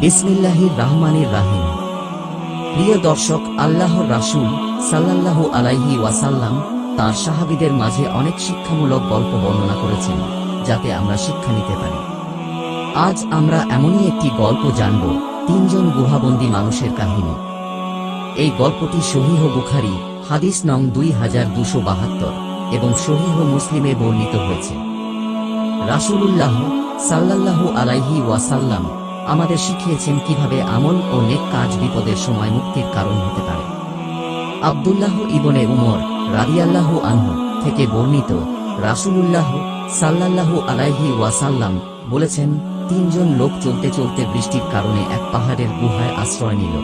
বিসমিল্লাহির রহমানির রাহিম। প্রিয় দর্শক, আল্লাহর রাসূল সাল্লাল্লাহু আলাইহি ওয়াসাল্লাম তার সাহাবীদের মাঝে অনেক শিক্ষামূলক গল্প বর্ণনা করেছেন, যাতে আমরা শিক্ষা নিতে পারি। আজ আমরা এমনই একটি গল্প জানব, তিনজন গুহাবন্দী মানুষের কাহিনী। এই গল্পটি সহিহ বুখারি, হাদিস নং দুই হাজার দুশো বাহাত্তর এবং সহিহ মুসলিমে বর্ণিত হয়েছে। রাসূলুল্লাহ সাল্লাল্লাহু আলাইহি ওয়াসাল্লাম আমাদের শিখিয়েছেন কীভাবে আমল ও নেক কাজ বিপদের সময় মুক্তির কারণ হতে পারে। আব্দুল্লাহ ইবনে উমর রাদিয়াল্লাহু আনহু থেকে বর্ণিত রাসূলুল্লাহ সাল্লাল্লাহু আলাইহি ওয়াসাল্লাম বলেছেন, তিনজন লোক চলতে চলতে বৃষ্টির কারণে এক পাহাড়ের গুহায় আশ্রয় নিল।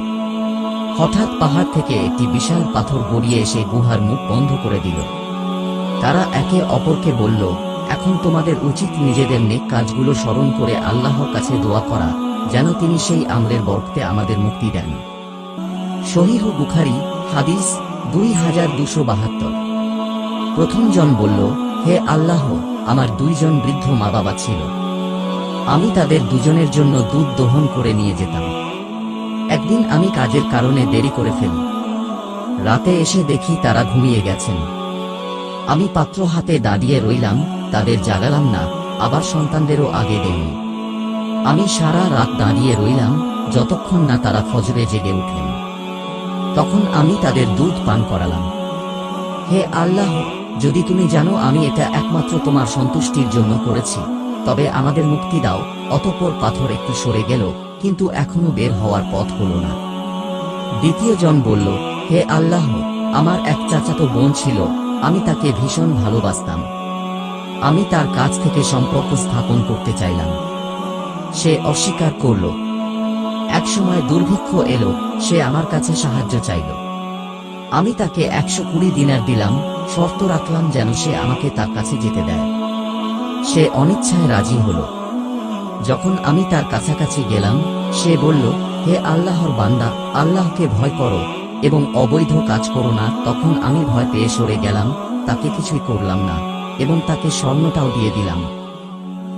হঠাৎ পাহাড় থেকে একটি বিশাল পাথর গড়িয়ে এসে গুহার মুখ বন্ধ করে দিল। তারা একে অপরকে বলল, এখন তোমাদের উচিত নিজেদের নেক কাজগুলো স্মরণ করে আল্লাহর কাছে দোয়া করা। যেন তিনি সেই আমলের বরকতে আমাদের মুক্তি দেন। শহীহ বুখারি, হাদিস দুই হাজার দুশো বাহাত্তর। প্রথম জন বলল, হে আল্লাহ, আমার দুইজন বৃদ্ধ মা বাবা ছিল। আমি তাদের দুজনের জন্য দুধ দহন করে নিয়ে যেতাম। একদিন আমি কাজের কারণে দেরি করে ফেলি। রাতে এসে দেখি তারা ঘুমিয়ে গেছেন। আমি পাত্র হাতে দাঁড়িয়ে রইলাম, তাদের জাগালাম না, আবার সন্তানদেরও আগে দেয়নি। আমি সারা রাত দাঁড়িয়ে রইলাম, যতক্ষণ না তারা ফজরে জেগে উঠলেন। তখন আমি তাদের দুধ পান করালাম। হে আল্লাহ, যদি তুমি জানো আমি এটা একমাত্র তোমার সন্তুষ্টির জন্য করেছি, তবে আমাদের মুক্তি দাও, অতঃপর পাথর একটু সরে গেল, কিন্তু এখনও বের হওয়ার পথ হল না। দ্বিতীয় জন বলল, হে আল্লাহ, আমার এক চাচাতো বোন ছিল, আমি তাকে ভীষণ ভালোবাসতাম। আমি তার কাছ থেকে সম্পর্ক স্থাপন করতে চাইলাম। সে অস্বীকার করল। একসময় দুর্ভিক্ষ এলো, সে আমার কাছে সাহায্য চাইল। আমি তাকে একশো কুড়ি দিনার দিলাম, শর্ত রাখলাম যেন সে আমাকে তার কাছে যেতে দেয়। সে অনিচ্ছায় রাজি হল। যখন আমি তার কাছাকাছি গেলাম, সে বলল, হে আল্লাহর বান্দা, আল্লাহকে ভয় করো এবং অবৈধ কাজ করো না। তখন আমি ভয় পেয়ে সরে গেলাম, তাকে কিছুই করলাম না এবং তাকে স্বর্ণটাও দিয়ে দিলাম।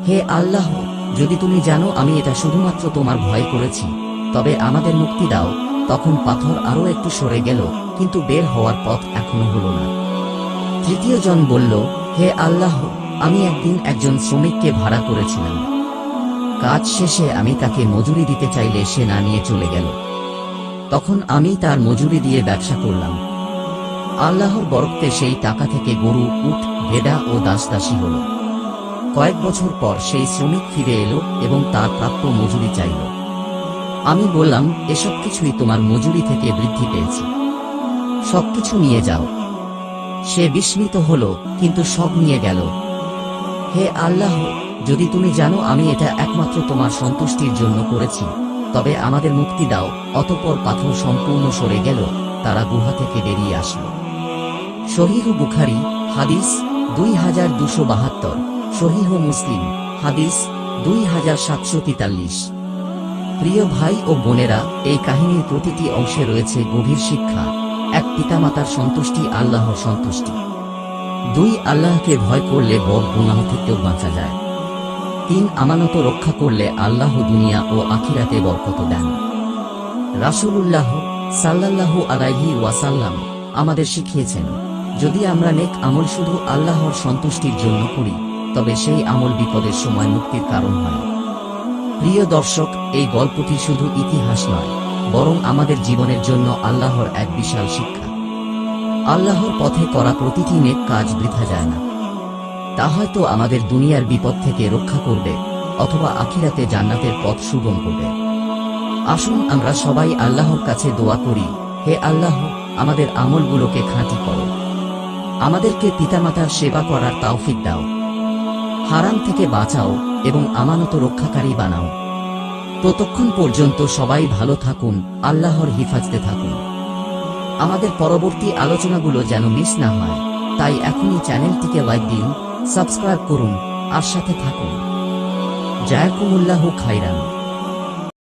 হে আল্লাহ যদি তুমি জানো আমি এটা শুধুমাত্র তোমার ভয় করেছি, তবে আমাদের মুক্তি দাও। তখন পাথর আরও একটু সরে গেল, কিন্তু বের হওয়ার পথ এখনও হলো না। তৃতীয় জন বলল, হে আল্লাহ, আমি একদিন একজন শ্রমিককে ভাড়া করেছিলাম। কাজ শেষে আমি তাকে মজুরি দিতে চাইলে সে না নিয়ে চলে গেল। তখন আমি তার মজুরি দিয়ে ব্যবসা করলাম। আল্লাহর বরক্তে সেই টাকা থেকে গরু উঠ ভেড়া ও দাসদাসী হল। কয়েক বছর পর সেই শ্রমিক ফিরে এলো এবং তার প্রাপ্য মজুরি চাইল। আমি বললাম, এসব কিছুই তোমার মজুরি থেকে বৃদ্ধি পেয়েছে। সবকিছু নিয়ে যাও। সে বিস্মিত হল, কিন্তু সব নিয়ে গেল। হে আল্লাহ, যদি তুমি জানো আমি এটা একমাত্র তোমার সন্তুষ্টির জন্য করেছি, তবে আমাদের মুক্তি দাও। অতপর পাথর সম্পূর্ণ সরে গেল, তারা গুহা থেকে বেরিয়ে আসলো। শহীহ বুখারি, হাদিস দুই হাজার দুশো বাহাত্তর। শহীহ মুসলিম, হাদিস দুই হাজার সাতশো তেতাল্লিশ। প্রিয় ভাই ও বোনেরা, এই কাহিনীর প্রতিটি অংশে রয়েছে গভীর শিক্ষা। এক পিতামাতার সন্তুষ্টি, আল্লাহর সন্তুষ্টি। দুই, আল্লাহকে ভয় করলে বড় গুনাহ থেকেও বাঁচা যায়। তিন, আমানত রক্ষা করলে আল্লাহ দুনিয়া ও আখিরাতে বরকত দেন। রাসূলুল্লাহ সাল্লাল্লাহু আলাইহি ওয়াসাল্লাম আমাদের শিখিয়েছেন, যদি আমরা নেক আমল শুধু আল্লাহর সন্তুষ্টির জন্য করি তবে সেই আমল বিপদের সময় মুক্তির কারণ হয়। প্রিয় দর্শক, এই গল্পটি শুধু ইতিহাস নয়, বরং আমাদের জীবনের জন্য আল্লাহর এক বিশাল শিক্ষা। আল্লাহর পথে করা প্রতিটি নেক কাজ বৃথা যায় না। তা হয়তো আমাদের দুনিয়ার বিপদ থেকে রক্ষা করবে, অথবা আখিরাতে জান্নাতের পথ সুগম করবে। আসুন আমরা সবাই আল্লাহর কাছে দোয়া করি, হে আল্লাহ, আমাদের আমলগুলোকে খাঁটি করো। আমাদেরকে পিতামাতার সেবা করার তাওফিক দাও। হারাম থেকে বাঁচাও এবং আমানত রক্ষাকারী বানাও। ততক্ষণ পর্যন্ত সবাই ভালো থাকুন, আল্লাহর হিফাজতে থাকুন। আমাদের পরবর্তী আলোচনাগুলো যেন মিস না হয়, তাই এখনই চ্যানেলটিকে লাইক দিন, সাবস্ক্রাইব করুন, আর সাথে থাকুন। জায়াকুমুল্লাহ খাইরান